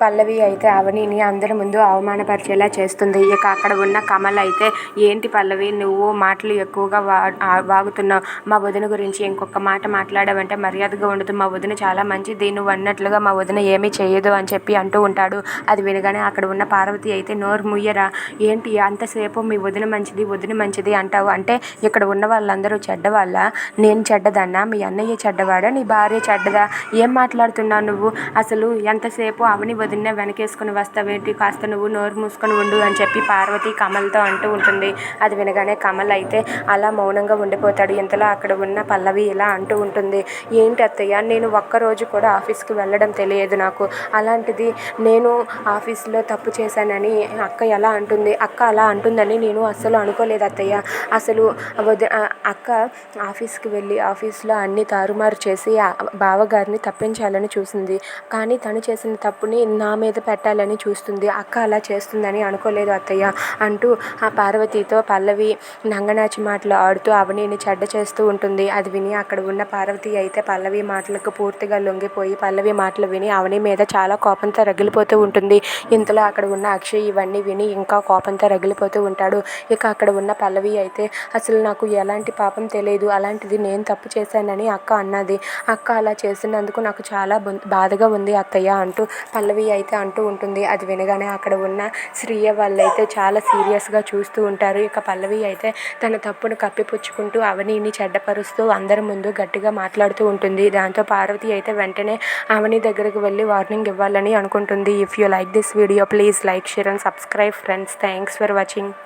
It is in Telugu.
పల్లవి అయితే అవనిని అందరి ముందు అవమానపరిచేలా చేస్తుంది. ఇక అక్కడ ఉన్న కమల్ అయితే ఏంటి పల్లవి నువ్వు మాటలు ఎక్కువగా వా వాగుతున్నావు. మా వదిన గురించి ఇంకొక మాట మాట్లాడావంటే మర్యాదగా ఉండదు. మా వదిన చాలా మంచిది. నువ్వు అన్నట్లుగా మా వదిన ఏమీ చేయదు అని చెప్పి అంటూ ఉంటాడు. అది వినగానే అక్కడ ఉన్న పార్వతి అయితే నోరు ముయ్యరా ఏంటి అంతసేపు మీ వదిన మంచిది వదిన మంచిది అంటావు? అంటే ఇక్కడ ఉన్న వాళ్ళందరూ చెడ్డవాళ్ళ? నేను చెడ్డదన్నా? మీ అన్నయ్య చెడ్డవాడా? నీ భార్య చెడ్డదా? ఏం మాట్లాడుతున్నావు నువ్వు? అసలు ఎంతసేపు అవని వదిన వెనకేసుకుని వస్తావేంటి? కాస్త నువ్వు నోరు మూసుకొని ఉండు అని చెప్పి పార్వతి కమల్తో అంటూ ఉంటుంది. అది వినగానే కమల్ అయితే అలా మౌనంగా ఉండిపోతాడు. ఇంతలో అక్కడ ఉన్న పల్లవి ఇలా అంటూ ఉంటుంది. ఏంటి అత్తయ్య నేను ఒక్కరోజు కూడా ఆఫీస్కి వెళ్ళడం తెలియదు నాకు. అలాంటిది నేను ఆఫీస్లో తప్పు చేశానని అక్క ఎలా అంటుంది? అక్క అలా అంటుందని నేను అస్సలు అనుకోలేదు అత్తయ్య. అసలు వద అక్క ఆఫీస్కి వెళ్ళి ఆఫీస్లో అన్ని తారుమారు చేసి బావగారిని తప్పించాలని చూసింది. కానీ తను చేసిన తప్పుని నా మీద పెట్టాలని చూస్తుంది. అక్క అలా చేస్తుందని అనుకోలేదు అత్తయ్య అంటూ ఆ పార్వతితో పల్లవి నంగనాచి మాటలు ఆడుతూ అవనీని చెడ్డ చేస్తూ ఉంటుంది. అది విని అక్కడ ఉన్న పార్వతి అయితే పల్లవి మాటలకు పూర్తిగా లొంగిపోయి పల్లవి మాటలు విని అవని మీద చాలా కోపంతో రగిలిపోతూ ఉంటుంది. ఇంతలో అక్కడ ఉన్న అక్షయ్ ఇవన్నీ విని ఇంకా కోపంతో రగిలిపోతూ ఉంటాడు. ఇక అక్కడ ఉన్న పల్లవి అయితే అసలు నాకు ఎలాంటి పాపం తెలియదు. అలాంటిది నేను తప్పు చేశానని అక్క అన్నది. అక్క అలా చేసినందుకు నాకు చాలా బాధగా ఉంది అత్తయ్య అంటూ పల్లవి అయితే అంటూ ఉంటుంది. అది వినగానే అక్కడ ఉన్న శ్రీయ వాళ్ళైతే చాలా సీరియస్గా చూస్తూ ఉంటారు. ఇక పల్లవి అయితే తన తప్పును కప్పిపుచ్చుకుంటూ అవనీని చెడ్డపరుస్తూ అందరి ముందు గట్టిగా మాట్లాడుతూ ఉంటుంది. దాంతో పార్వతి అయితే వెంటనే అవని దగ్గరికి వెళ్ళి వార్నింగ్ ఇవ్వాలని అనుకుంటుంది. If you like this video please like share and subscribe friends thanks for watching